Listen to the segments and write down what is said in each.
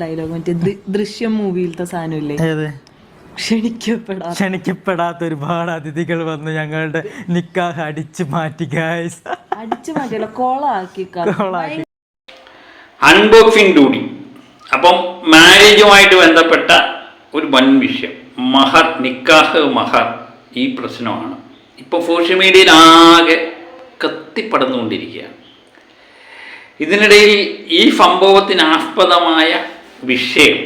Dialogue മറ്റേ ദൃശ്യം മൂവിയിലത്തെ സാധനമില്ലേ? ഏത്? ക്ഷണിക്കപ്പെടാ ക്ഷണിക്കപ്പെടാത്ത ഒരുപാട് അതിഥികൾ വന്ന് ഞങ്ങളുടെ നിക്കാഹ് അടിച്ചു മാറ്റി ഗായ്സ് അടിച്ചു മാറ്റിയല്ല കോളാക്കി. Unboxing duty. അപ്പം മാരേജുമായിട്ട് ബന്ധപ്പെട്ട ഒരു വൻ വിഷയം. മഹർ നിക്കാഹ് മഹർ ഈ പ്രശ്നമാണ്. ഇപ്പോൾ സോഷ്യൽ മീഡിയയിൽ ആകെ കത്തിപ്പടന്നുകൊണ്ടിരിക്കുകയാണ് ഇതിനിടയിൽ ഈ സംഭവത്തിന് ആസ്പദമായ വിഷയം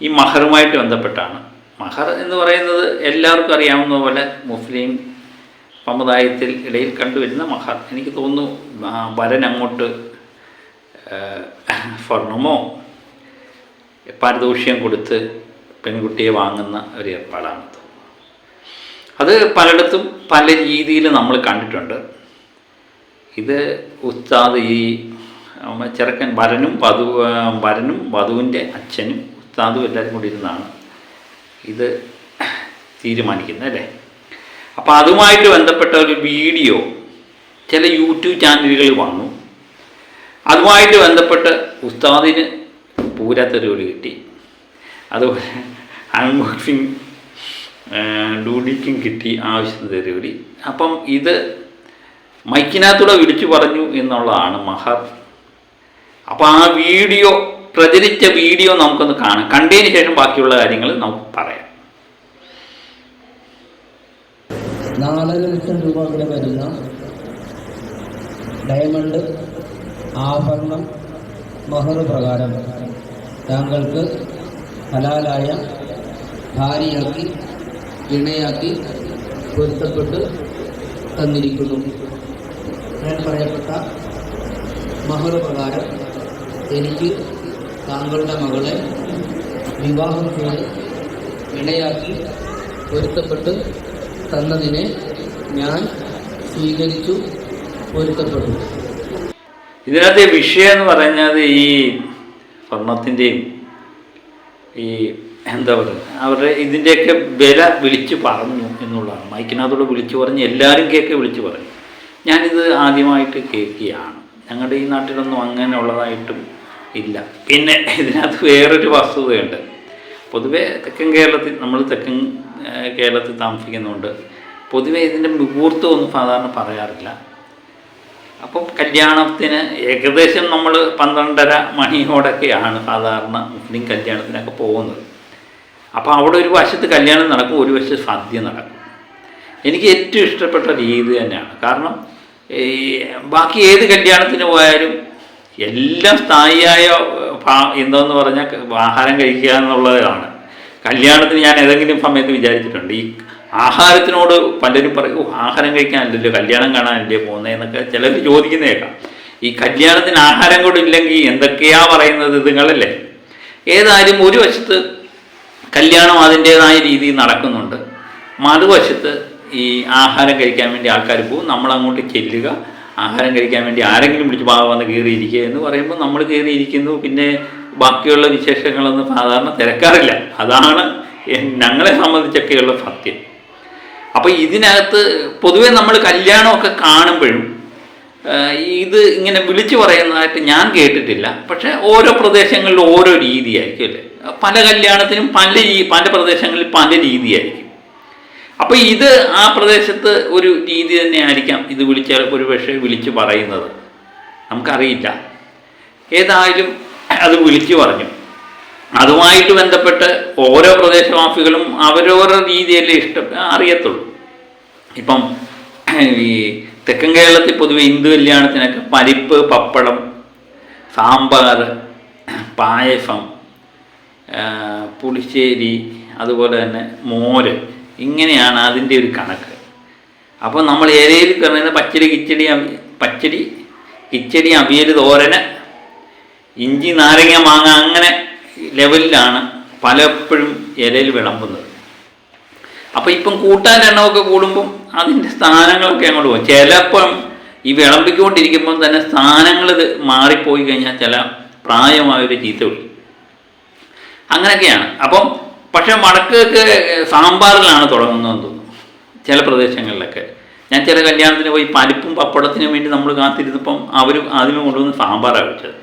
ഈ മഹറുമായിട്ട് ബന്ധപ്പെട്ടാണ്. മഹർ എന്ന് പറയുന്നത് എല്ലാവർക്കും അറിയാവുന്ന പോലെ മുസ്ലിം സമുദായത്തിൽ ഇടയിൽ കണ്ടുവരുന്ന മഹർ. എനിക്ക് തോന്നുന്നു വരൻ അങ്ങോട്ട് സ്വർണമോ പാരിതോഷ്യം കൊടുത്ത് പെൺകുട്ടിയെ വാങ്ങുന്ന ഒരു ഏർപ്പാടാണ് അത് പലയിടത്തും പല രീതിയിൽ നമ്മൾ കണ്ടിട്ടുണ്ട്. ഇത് ഉസ്താദ് ഈ ചെറുക്കൻ വരനും വധു വരനും വധുവിന്റെ അച്ഛനും ഉസ്താദും എല്ലാവരും കൂടി ഇരുന്നാണ് ഇത് തീരുമാനിക്കുന്നത് അല്ലേ? അപ്പോൾ അതുമായിട്ട് ബന്ധപ്പെട്ട ഒരു വീഡിയോ ചില യൂട്യൂബ് ചാനലുകളിൽ വന്നു. അതുമായിട്ട് ബന്ധപ്പെട്ട് ഉസ്താദിന് പൂരത്തെരുവിളി കിട്ടി. അതുപോലെ അൺബോക്സിങ് ഡൂഡിക്കും കിട്ടി ആവശ്യത്തിന് ജോലി. അപ്പം ഇത് മൈക്കിനകത്തൂടെ വിളിച്ചു പറഞ്ഞു എന്നുള്ളതാണ് മഹർ അപ്പോൾ ആ വീഡിയോ പ്രചരിച്ച വീഡിയോ നമുക്കൊന്ന് കാണാം. കണ്ടതിന് ശേഷം ബാക്കിയുള്ള കാര്യങ്ങൾ നമുക്ക് പറയാം. നാലര ലക്ഷം രൂപ വരെ വരുന്ന ഡയമണ്ട് ആഭരണം മഹർ പ്രകാരം താങ്കൾക്ക് ഹലാലായ ഭാര്യയാക്കി ഇണയാക്കി പൊരുത്തപ്പെട്ട് തന്നിരിക്കുന്നു. ഞാൻ പറയപ്പെട്ട മഹർ പ്രകാരം എനിക്ക് താങ്കളുടെ മകളെ വിവാഹം ചെയ്ത് ഇണയാക്കി പൊരുത്തപ്പെട്ട് തന്നതിനെ ഞാൻ സ്വീകരിച്ചു പൊരുത്തപ്പെട്ടു ഇതിനകത്തെ വിഷയം എന്ന് പറഞ്ഞത് ഈ സ്വർണത്തിന്റെയും ഈ എന്താ പറയുക അവരുടെ ഇതിന്റെയൊക്കെ വില വിളിച്ചു പറഞ്ഞു എന്നുള്ളതാണ്. മൈക്കിനകത്തോട് വിളിച്ചു പറഞ്ഞ് എല്ലാവരും കേൾക്കെ വിളിച്ചു പറഞ്ഞു ഞാനിത് ആദ്യമായിട്ട് കേൾക്കുകയാണ്. ഞങ്ങളുടെ ഈ നാട്ടിലൊന്നും അങ്ങനെയുള്ളതായിട്ടും ഇല്ല. പിന്നെ ഇതിനകത്ത് വേറൊരു വസ്തുതയുണ്ട്. പൊതുവേ തെക്കൻ കേരളത്തിൽ നമ്മൾ തെക്കൻ കേരളത്തിൽ താമസിക്കുന്നുണ്ട് പൊതുവേ ഇതിന്റെ മുഹൂർത്തമൊന്നും സാധാരണ പറയാറില്ല. അപ്പം കല്യാണത്തിന് ഏകദേശം നമ്മൾ പന്ത്രണ്ടര മണിയോടൊക്കെയാണ് സാധാരണ മുസ്ലിം കല്യാണത്തിനൊക്കെ പോകുന്നത്. അപ്പോൾ അവിടെ ഒരു വശത്ത് കല്യാണം നടക്കും ഒരു വശത്ത് സദ്യ നടക്കും. എനിക്ക് ഏറ്റവും ഇഷ്ടപ്പെട്ട രീതി തന്നെയാണ്. കാരണം ഈ ബാക്കി ഏത് കല്യാണത്തിന് പോയാലും എല്ലാം സ്ഥായിയായ എന്തോന്ന് പറഞ്ഞാൽ ആഹാരം കഴിക്കുക എന്നുള്ളതാണ്. കല്യാണത്തിന് ഞാൻ ഏതെങ്കിലും സമയത്ത് വിചാരിച്ചിട്ടുണ്ട്. ഈ ആഹാരത്തിനോട് പലരും പറയും "ഓ, ആഹാരം കഴിക്കാനല്ലല്ലോ കല്യാണം കാണാനല്ലേ പോകുന്നതെന്നൊക്കെ ചിലർ ചോദിക്കുന്നേക്കാം. ഈ കല്യാണത്തിന് ആഹാരം കൂടെ ഇല്ലെങ്കിൽ എന്തൊക്കെയാ പറയുന്നത് നിങ്ങളല്ലേ ഏതായാലും ഒരു വശത്ത് കല്യാണം അതിന്റേതായ രീതിയിൽ നടക്കുന്നുണ്ട്. മറുവശത്ത് ഈ ആഹാരം കഴിക്കാൻ വേണ്ടി ആൾക്കാർ പോകും. നമ്മളങ്ങോട്ട് ചെല്ലുക. ആഹാരം കഴിക്കാൻ വേണ്ടി ആരെങ്കിലും വിളിച്ച് പാവ വന്ന് കയറിയിരിക്കുക എന്ന് പറയുമ്പോൾ നമ്മൾ കയറിയിരിക്കുന്നു. പിന്നെ ബാക്കിയുള്ള വിശേഷങ്ങളൊന്നും സാധാരണ തിരക്കാറില്ല. അതാണ് ഞങ്ങളെ സംബന്ധിച്ചൊക്കെയുള്ള സത്യം. അപ്പോൾ ഇതിനകത്ത് പൊതുവെ നമ്മൾ കല്യാണമൊക്കെ കാണുമ്പോഴും ഇത് ഇങ്ങനെ വിളിച്ചു പറയുന്നതായിട്ട് ഞാൻ കേട്ടിട്ടില്ല. പക്ഷേ ഓരോ പ്രദേശങ്ങളിലും ഓരോ രീതിയായിരിക്കും അല്ലേ? പല കല്യാണത്തിനും പല പല പ്രദേശങ്ങളിൽ പല രീതിയായിരിക്കും. അപ്പോൾ ഇത് ആ പ്രദേശത്ത് ഒരു രീതി തന്നെ ആയിരിക്കാം ഇത് വിളിച്ചാൽ ഒരു പക്ഷേ വിളിച്ചു പറയുന്നത്. നമുക്കറിയില്ല. ഏതായാലും അത് വിളിച്ചു പറഞ്ഞു. അതുമായിട്ട് ബന്ധപ്പെട്ട് ഓരോ പ്രദേശവാസികളും അവരോരോ രീതിയല്ലേ ഇഷ്ടം അറിയത്തുള്ളൂ. ഇപ്പം ഈ തെക്കൻ കേരളത്തിൽ പൊതുവെ ഹിന്ദു കല്യാണത്തിനൊക്കെ പരിപ്പ് പപ്പടം സാമ്പാർ പായസം പുളിശ്ശേരി അതുപോലെ തന്നെ മോര് ഇങ്ങനെയാണ് അതിന്റെ ഒരു കണക്ക്. അപ്പോൾ നമ്മൾ ഏരിയയിൽ പറയുന്നത് പച്ചടി കിച്ചടി പച്ചടി കിച്ചടി അവിയൽ തോരന് ഇഞ്ചി നാരങ്ങ മാങ്ങ അങ്ങനെ ലെവലിലാണ് പലപ്പോഴും ഇലയിൽ വിളമ്പുന്നത്. അപ്പോൾ ഇപ്പം കൂട്ടാൻ എണ്ണമൊക്കെ കൂടുമ്പം അതിന്റെ സ്ഥാനങ്ങളൊക്കെ അങ്ങോട്ട് പോകും. ചിലപ്പം ഈ വിളമ്പിക്കൊണ്ടിരിക്കുമ്പം തന്നെ സ്ഥാനങ്ങൾ മാറിപ്പോയി കഴിഞ്ഞാൽ ചില പ്രായമായൊരു ചീത്ത വിളി. അങ്ങനെയൊക്കെയാണ്. അപ്പം പക്ഷെ വടക്കൊക്കെ സാമ്പാറിലാണ് തുടങ്ങുന്നതെന്ന് തോന്നുന്നു. ചില പ്രദേശങ്ങളിലൊക്കെ. ഞാൻ ചില കല്യാണത്തിന് പോയി പരിപ്പും പപ്പടത്തിനും വേണ്ടി നമ്മൾ കാത്തിരുന്നപ്പം അവർ ആദ്യമേ കൊണ്ടുവന്ന് സാമ്പാറാണ് വെച്ചത്.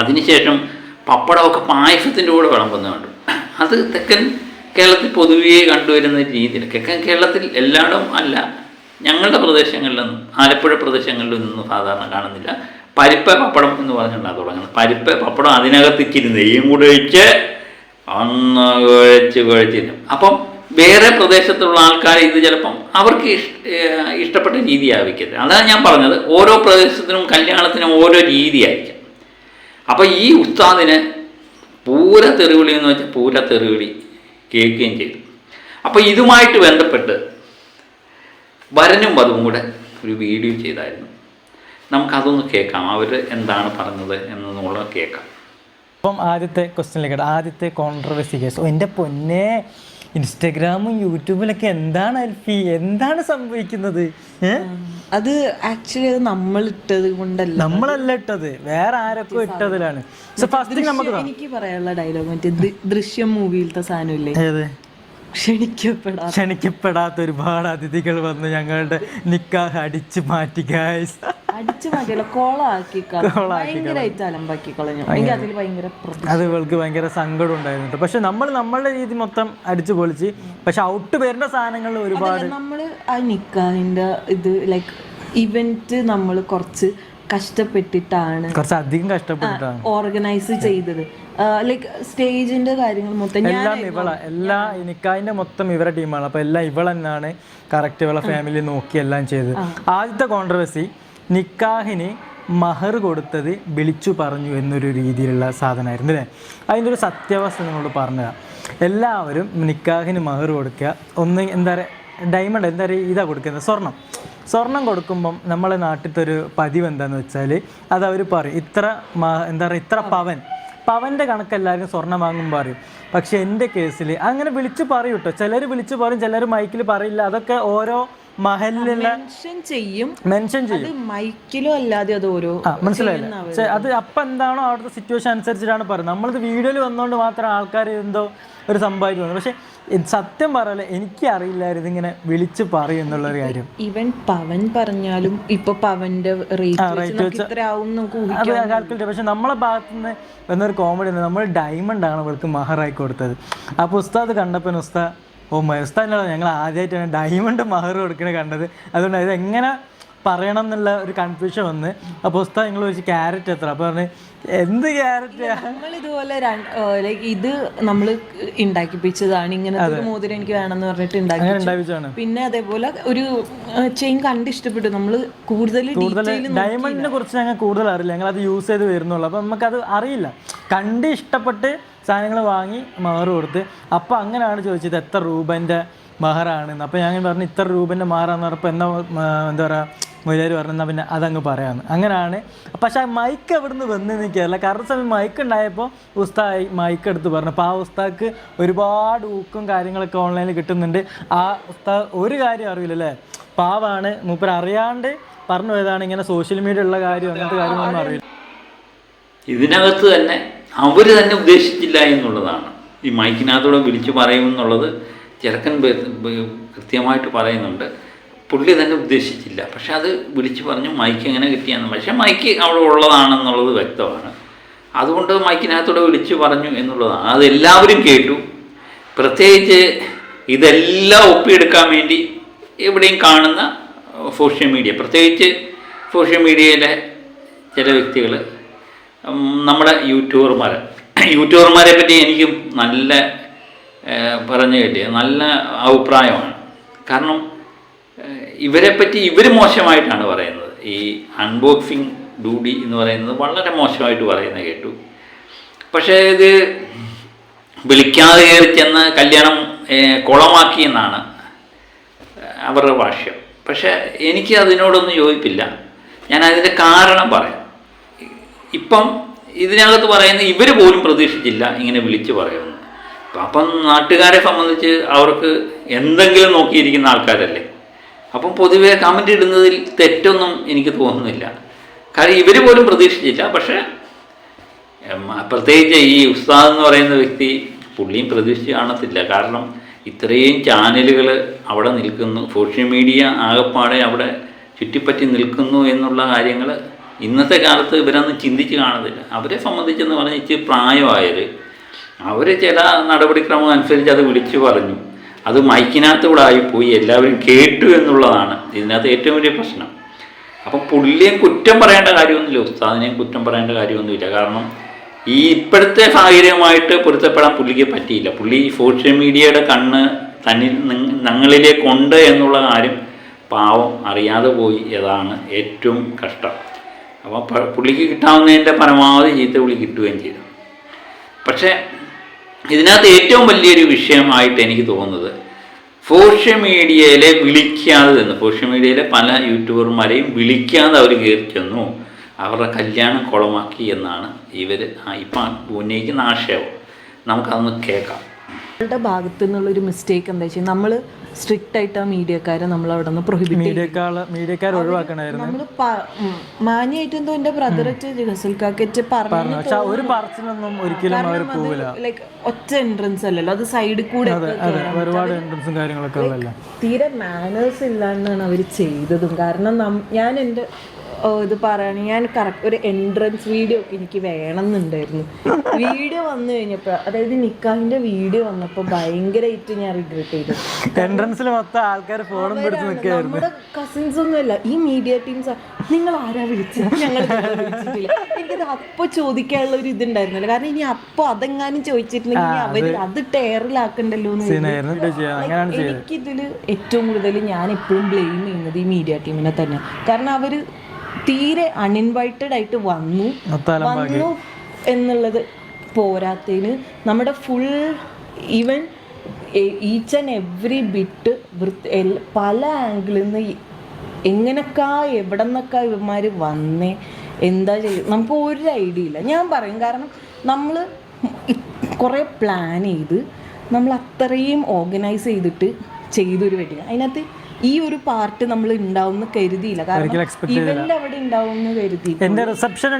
അതിനുശേഷം പപ്പടമൊക്കെ പായസത്തിന്റെ കൂടെ വിളമ്പുന്ന കണ്ടു. അത് തെക്കൻ കേരളത്തിൽ പൊതുവേ കണ്ടുവരുന്ന രീതിയിൽ തെക്കൻ കേരളത്തിൽ എല്ലായിടവും അല്ല. ഞങ്ങളുടെ പ്രദേശങ്ങളിലൊന്നും ആലപ്പുഴ പ്രദേശങ്ങളിലൊന്നും സാധാരണ കാണുന്നില്ല. പരിപ്പ് പപ്പടം എന്ന് പറഞ്ഞിട്ടുണ്ടാകും തുടങ്ങുന്നത്. പരിപ്പ് പപ്പടം അതിനകത്ത് ഇച്ചിരി നെയ്യും കൂടെ ഒഴിച്ച് ഒന്ന് കുഴച്ച് കുഴച്ചിരും അപ്പം വേറെ പ്രദേശത്തുള്ള ആൾക്കാർ ഇത് ചിലപ്പം അവർക്ക് ഇഷ്ടപ്പെട്ട രീതി രീതിയാവിക്കരുത് അതാണ് ഞാൻ പറഞ്ഞത്. ഓരോ പ്രദേശത്തിനും കല്യാണത്തിനും ഓരോ രീതി ആയിരിക്കും അപ്പോൾ ഈ ഉസ്താദിന് പൂര തെറിവിളി എന്ന് വെച്ചാൽ പൂര തെറിവിളി കേൾക്കുകയും ചെയ്തു. അപ്പോൾ ഇതുമായിട്ട് ബന്ധപ്പെട്ട് വരനും വധുവും കൂടെ ഒരു വീഡിയോ ചെയ്തായിരുന്നു. നമുക്കതൊന്ന് കേൾക്കാം. അവർ എന്താണ് പറഞ്ഞത് എന്നുള്ളത് കേൾക്കാം. അപ്പം ആദ്യത്തെ ക്വസ്റ്റ്യനിലേക്ക് ആദ്യത്തെ കോൺട്രവേഴ്സി കേസ് ഓ എന്റെ പൊന്നെ ഇൻസ്റ്റഗ്രാമും യൂട്യൂബിലൊക്കെ എന്താണ് അൽഫി? എന്താണ് സംഭവിക്കുന്നത്? അത് ആക്ച്വലി അത് നമ്മൾ ഇട്ടത് കൊണ്ടല്ല. നമ്മളല്ല ഇട്ടത്. വേറെ ആരൊക്കെ ഇട്ടതിലാണ്. നമുക്ക് എനിക്ക് പറയാനുള്ള ഡയലോഗ് മറ്റേ ദൃശ്യം മൂവിയിലത്തെ സാധനമില്ലേ ക്ഷണിക്കപ്പെടാ ക്ഷണിക്കപ്പെടാത്ത ഒരുപാട് അതിഥികൾ വന്ന് ഞങ്ങളുടെ നിക്കാഹ് അടിച്ചു മാറ്റി ഗായ്സ് അടിച്ചു മാറ്റിയല്ല കോളാക്കി ഭയങ്കരമായിട്ട് അലമ്പാക്കി കളഞ്ഞു. എനിക്ക് അതിൽ ഭയങ്കര പ്രതി- അത് ഇവൾക്ക് ഭയങ്കര സങ്കടം ഉണ്ടായിരുന്നു പക്ഷെ നമ്മൾ നമ്മളുടെ രീതി മൊത്തം അടിച്ചു പൊളിച്ച്. പക്ഷെ ഔട്ട് വരുന്ന സാധനങ്ങളിൽ ഒരുപാട് നമ്മൾ നമ്മൾ ആ നിക്കാഹിന്റെ ഇത് ലൈക്ക് ഇവന്റ് നമ്മൾ കുറച്ച് കഷ്ടപ്പെട്ടിട്ടാണ് കുറച്ച് അധികം കഷ്ടപ്പെട്ടിട്ടാണ് ഓർഗനൈസ് ചെയ്തത്. ലൈക്ക് സ്റ്റേജിന്റെ കാര്യങ്ങൾ മൊത്തം എല്ലാം ഇവള എല്ലാ എനിക്കതിന്റെ നിക്കാഹിന്റെ മൊത്തം ഇവരുടെ ടീമാണ് അപ്പൊ എല്ലാം ഇവൾ തന്നെയാണ് കറക്റ്റ് ഇവളെ ഫാമിലി നോക്കി എല്ലാം ചെയ്തത്. ആദ്യത്തെ കോൺട്രവേഴ്സി നിക്കാഹിന് മഹർ കൊടുത്തത് വിളിച്ചു പറഞ്ഞു എന്നൊരു രീതിയിലുള്ള സാധനമായിരുന്നു അല്ലേ? അതിന്റെ ഒരു സത്യാവസ്ഥ നിങ്ങളോട് പറഞ്ഞതാണ് എല്ലാവരും നിക്കാഹിന് മഹർ കൊടുക്കുക. ഒന്ന് എന്താ പറയുക ഡയമണ്ട് എന്താ പറയുക ഇതാ കൊടുക്കുന്നത് സ്വർണം. സ്വർണം കൊടുക്കുമ്പം നമ്മളെ നാട്ടിലത്തെ ഒരു പതിവ് എന്താണെന്ന് വെച്ചാൽ അത് അവർ പറയും ഇത്ര എന്താ പറയുക ഇത്ര പവൻ. പവന്റെ കണക്ക് എല്ലാവരും സ്വർണം വാങ്ങും പറയും. പക്ഷേ എന്റെ കേസിൽ അങ്ങനെ വിളിച്ച് പറയും കേട്ടോ ചിലർ വിളിച്ച് പറയും ചിലർ മൈക്കിൽ പറയില്ല. അതൊക്കെ ഓരോ മഹലിലുള്ള മെൻഷൻ ചെയ്യും. മെൻഷൻ ചെയ്യും. അത് മൈക്കിലോ അല്ലാതെ അത് ഓരോ ആ മനസ്സിലായില്ലേ. അത് അപ്പം എന്താണോ അവിടുത്തെ സിറ്റുവേഷൻ അനുസരിച്ചിട്ടാണ് പറയുന്നത്. നമ്മളിത് വീഡിയോയിൽ വന്നുകൊണ്ട് മാത്രം ആൾക്കാർ എന്തോ ഒരു സംഭവിക്കുന്നത് പക്ഷേ സത്യം പറയല എനിക്ക് അറിയില്ലായിരുന്നു ഇങ്ങനെ വിളിച്ച് പറയുന്നുള്ള എന്നുള്ളൊരു കാര്യം. ഇവൻ പവൻ പറഞ്ഞാലും ഇപ്പൊ പവന്റെ റേറ്റ് അത് പക്ഷെ നമ്മളെ ഭാഗത്ത് നിന്ന് വന്നൊരു കോമഡി നമ്മൾ ഡയമണ്ട് ആണ് ഇവർക്ക് മഹറായി കൊടുത്തത്. അപ്പോൾ ഉസ്താദ് കണ്ടപ്പോൾ ഉസ്താ ഓ ഉസ്താദിനല്ല ഞങ്ങൾ ആദ്യമായിട്ടാണ് ഡയമണ്ട് മഹർ കൊടുക്കണ കണ്ടത്. അതുകൊണ്ട് ഇത് എങ്ങനെ പറയണം എന്നുള്ള ഒരു കൺഫ്യൂഷൻ വന്ന്. അപ്പോൾ ഉസ്താദ് നിങ്ങൾ ചോദിച്ചു ക്യാരറ്റ് എത്ര? അപ്പോൾ പറഞ്ഞ് എന്ത് ക്യാരറ്റ് നമ്മൾ ഇതുപോലെ ലൈക്ക് ഇത് നമ്മൾ ഉണ്ടാക്കിപ്പിച്ചതാണ്. ഇങ്ങനെ ഒരു മോതിരം എനിക്ക് വേണമെന്ന് പറഞ്ഞിട്ട് ഉണ്ടാക്കി പിന്നെ അതേപോലെ ഒരു ചെയിൻ കണ്ട് ഇഷ്ടപ്പെട്ടു. നമ്മൾ കൂടുതൽ ഡയമണ്ടിനെ കുറിച്ച് ഞങ്ങൾ കൂടുതൽ അറിയില്ല. ഞങ്ങൾ അത് യൂസ് ചെയ്ത് വരുന്നുള്ളൂ. അപ്പോൾ നമുക്കത് അറിയില്ല. കണ്ട് ഇഷ്ടപ്പെട്ട് സാധനങ്ങൾ വാങ്ങി മാറു കൊടുത്ത്. അപ്പോൾ അങ്ങനെയാണ് ചോദിച്ചത് എത്ര രൂപന്റെ മഹറാണെന്ന്. അപ്പോൾ ഞാൻ പറഞ്ഞു ഇത്ര രൂപന്റെ മഹറാന്ന് പറഞ്ഞപ്പോൾ എന്നാ എന്താ പറയുക മൊയ്ലാർ പറഞ്ഞാൽ പിന്നെ അതങ്ങ് പറയാമെന്ന് അങ്ങനെയാണ്. പക്ഷേ ആ മൈക്ക് അവിടുന്ന് വന്നു നിൽക്കുകയല്ല കാരണം സമയം മൈക്ക് ഉണ്ടായപ്പോൾ ഉസ്താദ് മൈക്ക് എടുത്ത് പറഞ്ഞു. അപ്പോൾ ആ ഉസ്താക്ക് ഒരുപാട് ഊക്കും കാര്യങ്ങളൊക്കെ ഓൺലൈനിൽ കിട്ടുന്നുണ്ട്. ആ ഉസ്താദ് ഒരു കാര്യം അറിയില്ലല്ലേ? പാവാണ്. മൂപ്പർ അറിയാണ്ട് പറഞ്ഞു പോയതാണ്. ഇങ്ങനെ സോഷ്യൽ മീഡിയ ഉള്ള കാര്യം അങ്ങനത്തെ കാര്യമൊന്നും അറിയില്ല. ഇതിനകത്ത് തന്നെ അവർ തന്നെ ഉദ്ദേശിച്ചില്ല എന്നുള്ളതാണ്. ഈ മൈക്കിനകത്തൂടെ വിളിച്ചു പറയുമെന്നുള്ളത് ബ- കൃത്യമായിട്ട് പറയുന്നുണ്ട്. പുള്ളി തന്നെ ഉദ്ദേശിച്ചില്ല. പക്ഷെ അത് വിളിച്ചു പറഞ്ഞു മൈക്ക് എങ്ങനെ കിട്ടിയെന്ന്? പക്ഷെ മൈക്ക് അവിടെ ഉള്ളതാണെന്നുള്ളത് വ്യക്തമാണ്. അതുകൊണ്ട് മൈക്കിനകത്തൂടെ വിളിച്ചു പറഞ്ഞു എന്നുള്ളതാണ്. അതെല്ലാവരും കേട്ടു. പ്രത്യേകിച്ച് ഇതെല്ലാം ഒപ്പിയെടുക്കാൻ വേണ്ടി എവിടെയും കാണുന്ന സോഷ്യൽ മീഡിയ. പ്രത്യേകിച്ച് സോഷ്യൽ മീഡിയയിലെ ചില വ്യക്തികൾ നമ്മുടെ യൂട്യൂബർമാർ യൂട്യൂബർമാരെ പറ്റി എനിക്കും നല്ല പറഞ്ഞു കിട്ടിയത് നല്ല അഭിപ്രായമാണ്. കാരണം ഇവരെപ്പറ്റി ഇവരെ പറ്റി ഇവർ മോശമായിട്ടാണ് പറയുന്നത്. ഈ അൺബോക്സിങ് ഡ്യൂഡി എന്ന് പറയുന്നത് വളരെ മോശമായിട്ട് പറയുന്നത് കേട്ടു. പക്ഷേ ഇത് വിളിക്കാതെ കയറി ചെന്ന് കല്യാണം ഏഹ്, കുളമാക്കി എന്നാണ് അവരുടെ ഭാഷ്യം. പക്ഷേ എനിക്ക് അതിനോടൊന്നും യോജിപ്പില്ല. ഞാൻ അതിന്റെ കാരണം പറയാം. ഇപ്പം ഇതിനകത്ത് പറയുന്ന ഇവർ പോലും പ്രതീക്ഷിച്ചില്ല ഇങ്ങനെ വിളിച്ച് പറയുമെന്ന് അപ്പം നാട്ടുകാരെ സംബന്ധിച്ച് അവർക്ക് എന്തെങ്കിലും നോക്കിയിരിക്കുന്ന ആൾക്കാരല്ലേ. അപ്പം പൊതുവെ കമന്റ് ഇടുന്നതിൽ തെറ്റൊന്നും എനിക്ക് തോന്നുന്നില്ല. കാര്യം ഇവർ പോലും പ്രതീക്ഷിച്ചില്ല. പക്ഷേ പ്രത്യേകിച്ച് ഈ ഉസ്താദ് എന്ന് പറയുന്ന വ്യക്തി പുള്ളിയും പ്രതീക്ഷിച്ച് കാണത്തില്ല. കാരണം ഇത്രയും ചാനലുകൾ അവിടെ നിൽക്കുന്നു. സോഷ്യൽ മീഡിയ ആകപ്പാടെ അവിടെ ചുറ്റിപ്പറ്റി നിൽക്കുന്നു എന്നുള്ള കാര്യങ്ങൾ ഇന്നത്തെ കാലത്ത് ഇവരൊന്നും ചിന്തിച്ച് കാണത്തില്ല അവരെ സംബന്ധിച്ചെന്ന് പറഞ്ഞാൽ ഇച്ചിരി പ്രായമായവർ അവർ ചില നടപടിക്രമം അനുസരിച്ച് അത് വിളിച്ചു പറഞ്ഞു. അത് മൈക്കിനകത്തൂടെ ആയിപ്പോയി. എല്ലാവരും കേട്ടു എന്നുള്ളതാണ് ഇതിനകത്ത് ഏറ്റവും വലിയ പ്രശ്നം. അപ്പം പുള്ളിയെ കുറ്റം പറയേണ്ട കാര്യമൊന്നുമില്ല. ഉസ്താദിനെയും കുറ്റം പറയേണ്ട കാര്യമൊന്നുമില്ല. കാരണം ഈ ഇപ്പോഴത്തെ സാഹചര്യമായിട്ട് പൊരുത്തപ്പെടാൻ പുള്ളിക്ക് പറ്റിയില്ല. പുള്ളി സോഷ്യൽ മീഡിയയുടെ കണ്ണ് തന്നിൽ ഞങ്ങളിലേക്ക് ഉണ്ട് എന്നുള്ള കാര്യം പാവം അറിയാതെ പോയി. അതാണ് ഏറ്റവും കഷ്ടം. അപ്പോൾ പുള്ളിക്ക് കിട്ടാവുന്നതിന്റെ പരമാവധി ചീത്ത പുള്ളി കിട്ടുകയും ചെയ്തു. പക്ഷേ ഇതിനകത്ത് ഏറ്റവും വലിയൊരു വിഷയമായിട്ട് എനിക്ക് തോന്നുന്നത് സോഷ്യൽ മീഡിയയിലെ വിളിക്കാതെ നിന്ന് സോഷ്യൽ മീഡിയയിലെ പല യൂട്യൂബർമാരെയും വിളിക്കാതെ അവർ കയറി ചെന്നു അവരുടെ കല്യാണം കുളമാക്കി എന്നാണ് ഇവർ ഇപ്പം ഉന്നയിക്കുന്ന ആശയം നമുക്കതൊന്ന് കേൾക്കാം. നമ്മളുടെ ഭാഗത്തു നിന്നുള്ളൊരു മിസ്റ്റേക്ക് എന്താ വെച്ചാൽ നമ്മൾ സ്ട്രിക്റ്റ് ആയിട്ട് ആ മീഡിയക്കാരെ നമ്മൾ അവിടെ നിന്ന് പ്രൊഹിബിറ്റ് നമ്മൾ മാന്യായിട്ട് എന്തോ എന്റെ ബ്രദററ്റ് പറഞ്ഞു. ഒരിക്കലും അവർ പോവില്ല. ലൈക്ക് ഒറ്റ എൻട്രൻസ് അല്ലല്ലോ അത് സൈഡിൽ കൂടെ ഒരുപാട് എൻട്രൻസും കാര്യങ്ങളൊക്കെ തീരെ മാനേഴ്സ് ഇല്ലാണ്ടാണ് അവർ ചെയ്തതും. കാരണം ഞാൻ എന്റെ ഓ, ഇത് പറയണ. ഞാൻ കറക്റ്റ് ഒരു എൻട്രൻസ് വീഡിയോ ഒക്കെ എനിക്ക് വേണം എന്നുണ്ടായിരുന്നു വീഡിയോ വന്നു കഴിഞ്ഞപ്പോൾ അതായത് നിക്കാഹിന്റെ വീഡിയോ വന്നപ്പോൾ ഭയങ്കരമായിട്ട് ഞാൻ റിഗ്രറ്റ് ചെയ്തു. എൻട്രൻസിൽ മൊത്തം ആൾക്കാർ ഫോണും പിടിച്ച് നിൽക്കുകയായിരുന്നു നമ്മുടെ കസിൻസ് ഒന്നും അല്ല ഈ മീഡിയ ടീംസ് നിങ്ങൾ ആരാ വിളിച്ചത്? ഞങ്ങൾ വിളിച്ചിട്ടില്ല. എനിക്കത് അപ്പൊ ചോദിക്കാനുള്ള ഒരു ഇതുണ്ടായിരുന്നല്ലോ. കാരണം ഇനി അപ്പൊ അതെങ്ങാനും ചോദിച്ചിട്ടുണ്ടെങ്കിൽ അവർ അവർ അത് ടയറിലാക്കണ്ടല്ലോ എനിക്കിതിൽ എനിക്കിതിൽ ഏറ്റവും കൂടുതൽ ഞാൻ എപ്പോഴും ബ്ലെയിം ചെയ്യുന്നത് ഈ മീഡിയ ടീമിനെ തന്നെ. കാരണം അവർ തീരെ അൺഇൻവൈറ്റഡ് ആയിട്ട് വന്നു. വന്നു എന്നുള്ളത് പോരാത്തതിന് നമ്മുടെ full even each and every bit വൃത്തി പല ആംഗിളിൽ നിന്ന് എങ്ങനൊക്കെ എവിടെ നിന്നൊക്കെ ഇവന്മാർ വന്നേ എന്താ ചെയ്യും നമുക്ക് ഒരു ഐഡിയ ഇല്ല. ഞാൻ പറയും കാരണം നമ്മൾ കുറേ പ്ലാൻ ചെയ്ത് നമ്മൾ അത്രയും ഓർഗനൈസ് ചെയ്തിട്ട് ചെയ്തൊരു വെഡിങ് അതിനകത്ത് ഈ ഒരു പാർട്ട് നമ്മൾ ഉണ്ടാവും കരുതിയില്ല. കാരണം അവിടെ ഉണ്ടാവും കരുതി. എന്റെ റിസപ്ഷൻ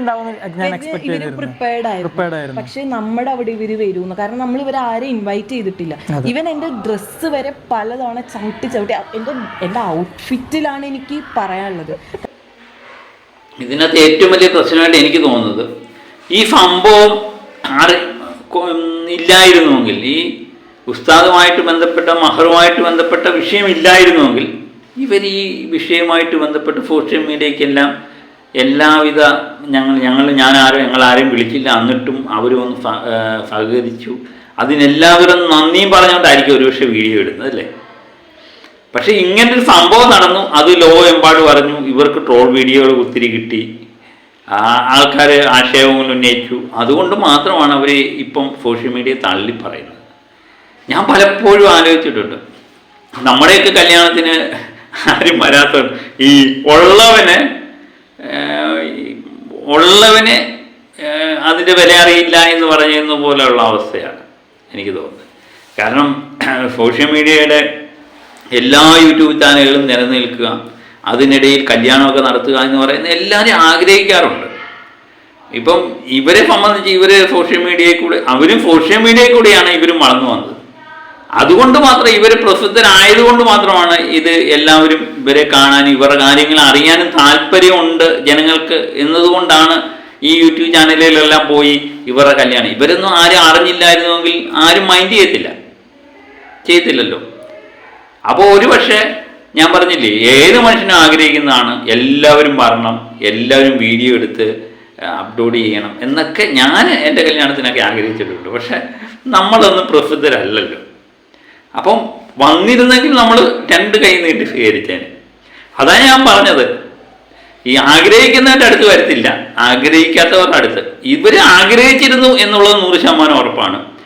ഇവർ പ്രിപ്പയർഡ് ആയിരുന്നു. പ്രിപ്പയർഡ് ആയിരുന്നു. പക്ഷെ നമ്മുടെ അവിടെ ഇവർ വരുമെന്ന് കാരണം നമ്മൾ ഇവരെ ആരെ ഇൻവൈറ്റ് ചെയ്തിട്ടില്ല. ഇവൻ എന്റെ ഡ്രസ്സ് വരെ പലതവണ ചവിട്ടി ചവിട്ടി എന്റെ എന്റെ ഔട്ട്ഫിറ്റിലാണ് എനിക്ക് പറയാനുള്ളത്. ഇതിനകത്ത് ഏറ്റവും വലിയ പ്രശ്നമായിട്ട് എനിക്ക് തോന്നുന്നത് ഈ സംഭവം ഇല്ലായിരുന്നുവെങ്കിൽ ഈ ഉസ്താദുമായിട്ട് ബന്ധപ്പെട്ട മഹറുമായിട്ട് ബന്ധപ്പെട്ട വിഷയം ഇല്ലായിരുന്നുവെങ്കിൽ ഇവർ ഈ വിഷയവുമായിട്ട് ബന്ധപ്പെട്ട് സോഷ്യൽ മീഡിയക്കെല്ലാം എല്ലാവിധ ഞങ്ങൾ ഞങ്ങൾ ഞാൻ ആരും ഞങ്ങൾ ആരെയും വിളിച്ചില്ല. എന്നിട്ടും അവരും ഒന്ന് സഹകരിച്ചു. അതിനെല്ലാവരും നന്ദിയും പറഞ്ഞുകൊണ്ടായിരിക്കും ഒരുപക്ഷെ വീഡിയോ ഇടുന്നത് അല്ലേ? പക്ഷെ ഇങ്ങനൊരു സംഭവം നടന്നു. അത് ലോ എമ്പാട് പറഞ്ഞു. ഇവർക്ക് ട്രോൾ വീഡിയോകൾ ഒത്തിരി കിട്ടി. ആൾക്കാർ ആക്ഷേപങ്ങൾ ഉന്നയിച്ചു. അതുകൊണ്ട് മാത്രമാണ് അവർ ഇപ്പം സോഷ്യൽ മീഡിയ തള്ളി പറയുന്നത്. ഞാൻ പലപ്പോഴും ആലോചിച്ചിട്ടുണ്ട്. നമ്മുടെയൊക്കെ കല്യാണത്തിന് ആരും വരാത്ത ഈ ഉള്ളവന് ഉള്ളവന് അതിന്റെ വില അറിയില്ല എന്ന് പറയുന്ന പോലെയുള്ള അവസ്ഥയാണ് എനിക്ക് തോന്നുന്നത്. കാരണം സോഷ്യൽ മീഡിയയുടെ എല്ലാ യൂട്യൂബ് ചാനലുകളും നിലനിൽക്കുക അതിനിടയിൽ കല്യാണമൊക്കെ നടത്തുക എന്ന് പറയുന്നത് എല്ലാവരും ആഗ്രഹിക്കാറുണ്ട്. ഇപ്പം ഇവരെ സംബന്ധിച്ച് ഇവർ സോഷ്യൽ മീഡിയയിൽ കൂടെ അവരും സോഷ്യൽ മീഡിയയിൽ കൂടെയാണ് ഇവരും വളർന്നു വന്നത്. അതുകൊണ്ട് മാത്രം ഇവർ പ്രസിദ്ധരായതുകൊണ്ട് മാത്രമാണ് ഇത് എല്ലാവരും ഇവരെ കാണാൻ ഇവരുടെ കാര്യങ്ങൾ അറിയാനും താല്പര്യമുണ്ട് ജനങ്ങൾക്ക് എന്നതുകൊണ്ടാണ് ഈ യൂട്യൂബ് ചാനലിലെല്ലാം പോയി ഇവരുടെ കല്യാണം. ഇവരൊന്നും ആരും അറിഞ്ഞില്ലായിരുന്നുവെങ്കിൽ ആരും മൈൻഡ് ചെയ്യത്തില്ല. ചെയ്യത്തില്ലല്ലോ. അപ്പോൾ ഒരു പക്ഷേ ഞാൻ പറഞ്ഞില്ലേ ഏത് മനുഷ്യനും ആഗ്രഹിക്കുന്നതാണ് എല്ലാവരും വരണം എല്ലാവരും വീഡിയോ എടുത്ത് അപ്ലോഡ് ചെയ്യണം എന്നൊക്കെ ഞാൻ എന്റെ കല്യാണത്തിനൊക്കെ ആഗ്രഹിച്ചിട്ടുണ്ട്. പക്ഷെ നമ്മളൊന്നും പ്രസിദ്ധരല്ലല്ലോ. അപ്പം വന്നിരുന്നെങ്കിൽ നമ്മൾ രണ്ട് കൈ നീട്ടി സ്വീകരിച്ചേനെ. അതാണ് ഞാൻ പറഞ്ഞത്. ഈ ആഗ്രഹിക്കുന്നവരുടെ അടുത്ത് വരത്തില്ല. ആഗ്രഹിക്കാത്തവരുടെ അടുത്ത്. ഇവർ ആഗ്രഹിച്ചിരുന്നു എന്നുള്ളത് നൂറ് ശതമാനം ഉറപ്പാണ്.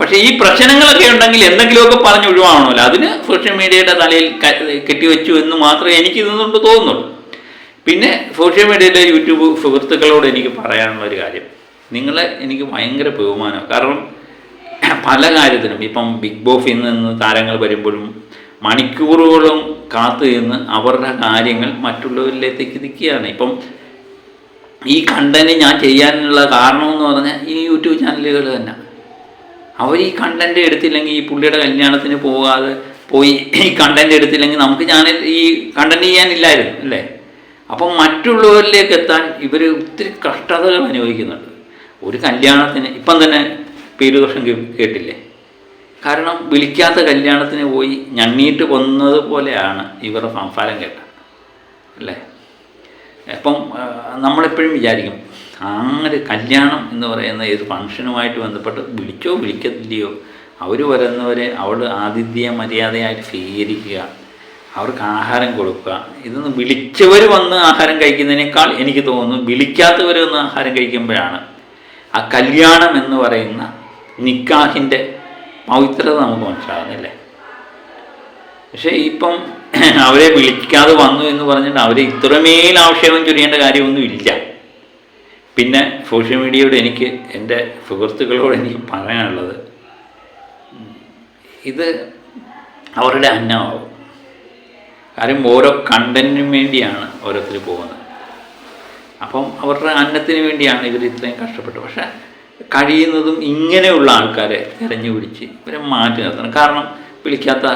പക്ഷേ ഈ പ്രശ്നങ്ങളൊക്കെ ഉണ്ടെങ്കിൽ എന്തെങ്കിലുമൊക്കെ പറഞ്ഞ് ഒഴിവാണല്ലോ അതിന് സോഷ്യൽ മീഡിയയുടെ തലയിൽ കെട്ടിവെച്ചു എന്ന് മാത്രമേ എനിക്ക് ഇതുകൊണ്ട് തോന്നുന്നുള്ളൂ. പിന്നെ സോഷ്യൽ മീഡിയയിലെ യൂട്യൂബ് സുഹൃത്തുക്കളോട് എനിക്ക് പറയാനുള്ള ഒരു കാര്യം. നിങ്ങളെ എനിക്ക് ഭയങ്കര ബഹുമാനമാണ്. കാരണം പല കാര്യത്തിനും ഇപ്പം ബിഗ് ബോസിൽ നിന്ന് താരങ്ങൾ വരുമ്പോഴും മണിക്കൂറുകളും കാത്തു നിന്ന് അവരുടെ കാര്യങ്ങൾ മറ്റുള്ളവരിലേക്ക് എത്തിക്കുകയാണ് ഇപ്പം ഈ കണ്ടന്റ് ഞാൻ ചെയ്യാനുള്ള കാരണമെന്ന് പറഞ്ഞാൽ ഈ യൂട്യൂബ് ചാനലുകൾ തന്നെ. അവർ ഈ കണ്ടന്റ് എടുത്തില്ലെങ്കിൽ ഈ പുള്ളിയുടെ കല്യാണത്തിന് പോകാതെ പോയി ഈ കണ്ടന്റ് എടുത്തില്ലെങ്കിൽ നമുക്ക് ചാനൽ ഈ കണ്ടന്റ് ചെയ്യാനില്ലായിരുന്നു അല്ലേ? അപ്പം മറ്റുള്ളവരിലേക്ക് എത്താൻ ഇവർ ഒത്തിരി കഷ്ടതകൾ അനുഭവിക്കുന്നുണ്ട്. ഒരു കല്യാണത്തിന് ഇപ്പം തന്നെ പേരുദോഷം കേട്ടില്ലേ? കാരണം വിളിക്കാത്ത കല്യാണത്തിന് പോയി ഞണ്ണിയിട്ട് കൊന്നത് പോലെയാണ് ഇവരുടെ സംസാരം കേട്ട അല്ലേ? അപ്പം നമ്മളെപ്പോഴും വിചാരിക്കും അങ്ങനെ കല്യാണം എന്ന് പറയുന്ന ഏത് ഫംഗ്ഷനുമായിട്ട് ബന്ധപ്പെട്ട് വിളിച്ചോ വിളിക്കത്തില്ലയോ? അവർ വരുന്നവരെ അവൾ ആതിഥ്യ മര്യാദയായിട്ട് സ്വീകരിക്കുക അവർക്ക് ആഹാരം കൊടുക്കുക. ഇതൊന്ന് വിളിച്ചവർ വന്ന് ആഹാരം കഴിക്കുന്നതിനേക്കാൾ എനിക്ക് തോന്നുന്നു വിളിക്കാത്തവർ വന്ന് ആഹാരം കഴിക്കുമ്പോഴാണ് ആ കല്യാണം എന്ന് പറയുന്ന നിക്കാഹിന്റെ പവിത്രത നമുക്ക് മനസ്സിലാകുന്നില്ലേ പക്ഷേ ഇപ്പം അവരെ വിളിക്കാതെ വന്നു എന്ന് പറഞ്ഞിട്ട് അവരെ ഇത്രമേൽ ആക്ഷേപം ചൊരിയേണ്ട കാര്യമൊന്നും ഇല്ല പിന്നെ സോഷ്യൽ മീഡിയയോട് എനിക്ക് എന്റെ സുഹൃത്തുക്കളോട് എനിക്ക് പറയാനുള്ളത് ഇത് അവരുടെ അന്നമാവും കാര്യം ഓരോ കണ്ടന്റിനും വേണ്ടിയാണ് ഓരോരുത്തർ പോകുന്നത്. അപ്പം അവരുടെ അന്നത്തിന് വേണ്ടിയാണ് ഇവർ ഇത്രയും കഷ്ടപ്പെട്ടത്. പക്ഷെ കഴിയുന്നതും ഇങ്ങനെയുള്ള ആൾക്കാരെ തിരഞ്ഞു പിടിച്ച് ഇവരെ മാറ്റി നിർത്തണം. കാരണം വിളിക്കാത്ത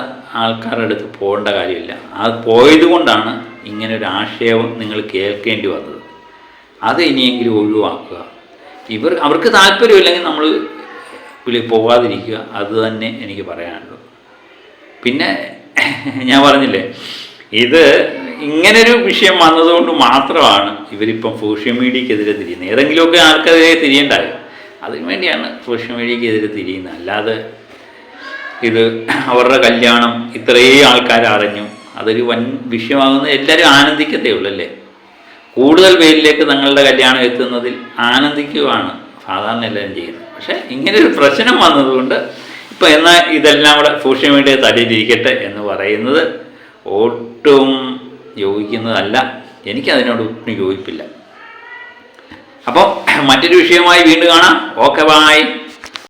ആൾക്കാരുടെ അടുത്ത് പോകേണ്ട കാര്യമില്ല. അത് പോയത് കൊണ്ടാണ് ഇങ്ങനെ ഒരു ആക്ഷേപം നിങ്ങൾ കേൾക്കേണ്ടി വന്നത്. അത് ഇനിയെങ്കിലും ഒഴിവാക്കുക. ഇവർ അവർക്ക് താല്പര്യമില്ലെങ്കിൽ നമ്മൾ വിളി പോകാതിരിക്കുക. അത് തന്നെ എനിക്ക് പറയാനുള്ളൂ പിന്നെ ഞാൻ പറഞ്ഞില്ലേ ഇത് ഇങ്ങനൊരു വിഷയം വന്നതുകൊണ്ട് മാത്രമാണ് ഇവരിപ്പം സോഷ്യൽ മീഡിയക്കെതിരെ തിരിയുന്നത്. ഏതെങ്കിലുമൊക്കെ ആൾക്കെതിരെ തിരിയണ്ടായോ? അതിനു വേണ്ടിയാണ് സോഷ്യൽ മീഡിയക്കെതിരെ തിരിയുന്നത്. അല്ലാതെ ഇത് അവരുടെ കല്യാണം ഇത്രയും ആൾക്കാർ അറിഞ്ഞു. അതൊരു വൻ വിഷയമാകുന്നത് എല്ലാവരും ആനന്ദിക്കത്തേ ഉള്ളൂ അല്ലേ? കൂടുതൽ പേരിലേക്ക് തങ്ങളുടെ കല്യാണം എത്തുന്നതിൽ ആനന്ദിക്കുകയാണ് സാധാരണ എല്ലാവരും ചെയ്യുന്നത്. പക്ഷേ ഇങ്ങനെ ഒരു പ്രശ്നം വന്നതുകൊണ്ട് ഇപ്പം എന്നാൽ ഇതെല്ലാം കൂടെ സോഷ്യൽ മീഡിയ തലയിലിരിക്കട്ടെ എന്ന് പറയുന്നത് ഒട്ടും യോജിക്കുന്നതല്ല. എനിക്കതിനോട് ഒട്ടും യോജിപ്പില്ല. അപ്പം മറ്റൊരു വിഷയമായി വീണ്ടും കാണാം. Okay bye